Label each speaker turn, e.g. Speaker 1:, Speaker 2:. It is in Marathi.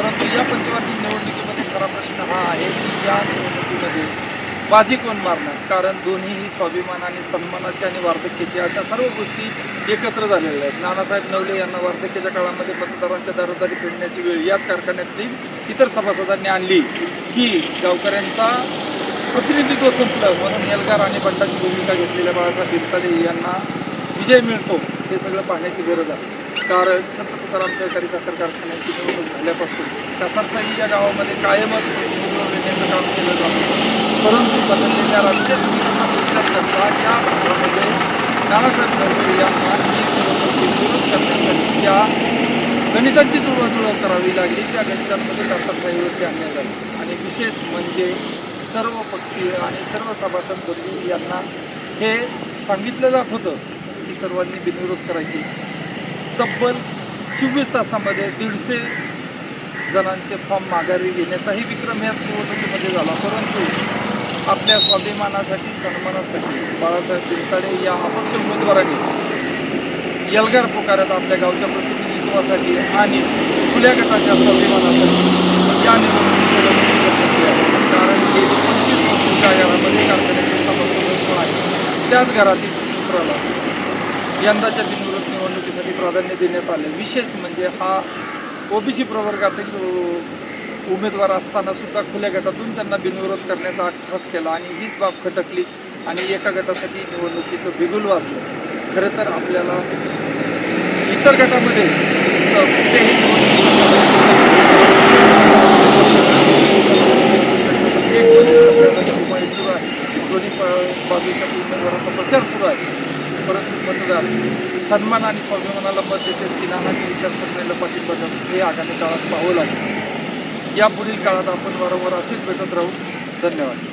Speaker 1: परंतु या पंचवार्षिक निवडणुकीमध्ये खरा प्रश्न हा आहे की या निवडणुकीमध्ये बाजी कोण मारणार? कारण दोन्हीही आणि सन्मानाची आणि वार्धक्याची अशा सर्व गोष्टी एकत्र झालेल्या आहेत. नानासाहेब नवले यांना वार्धक्याच्या काळामध्ये मतदारांच्या दारोदारी फिरण्याची वेळ याच कारखान्यातली इतर सभासदांनी आणली की गावकऱ्यांचा प्रतिनिधित्व संपलं म्हणून एल्गार आणि बंडाची भूमिका घेतलेल्या बाळासाहेब बिरताडे यांना विजय मिळतो हे सगळं पाहण्याची गरज आहे. कारण संत तुकाराम सहकारी साखर कारखान्याची निवडणूक झाल्यापासून कासारसाई या गावामध्ये कायमच निवडून देण्याचं काम केलं जातं परंतु बदललेल्या राजकीय समीकरणा विचार करता या भागामध्ये नानासाहेब चौधरी यांना ही निवडणूक विरोध करण्यासाठी त्या गणितांची जुळवाजुळव करावी लागली. त्या गणितांमध्ये कासारसाईवरती आणण्यात आली आणि विशेष म्हणजे सर्व पक्षीय आणि सर्व सभासद बंधू यांना हे सांगितलं जात होतं की सर्वांनी बिनविरोध करायची. तब्बल चोवीस तासामध्ये दीडशे जणांचे फॉर्म माघारी घेण्याचाही विक्रम या निवडणुकीमध्ये झाला. परंतु आपल्या स्वाभिमानासाठी सन्मानासाठी बाळासाहेब बिरताडे या अपक्ष उमेदवारांनी यलगार पुकारत आपल्या गावच्या प्रतिनिधित्वासाठी आणि खुल्या गटाच्या स्वाभिमानासाठी या निवडणुकीत कारण गेली पंचवीस वर्ष घरामध्ये कारखान्याचे सभासद आहे. त्याच घरातील पुत्राला यंदाच्या बिनविरोध निवडणुकीसाठी प्राधान्य देण्यात आले. विशेष म्हणजे हा ओबीसी प्रवर्गातील उमेदवार असताना सुद्धा खुल्या गटातून त्यांना बिनविरोध करण्याचा अट्टहास केला आणि हीच बाब खटकली आणि एका गटासाठी निवडणुकीचं बिगुल वाजलं. खरं तर आपल्याला इतर गटामध्ये कुठेही एक दोन्ही उमेदवार सुरू आहे दोन्ही बाजूच्या उमेदवारांचा प्रचार सुरू आहे. परंतु मतदार सन्मान आणि स्वाभिमानाला मत देते की विचार विचारसरणीला पाठिंबा देतात हे आगामी काळात पाहावं लागेल. यापुढील काळात आपण वारंवार असेच भेटत राहू. धन्यवाद.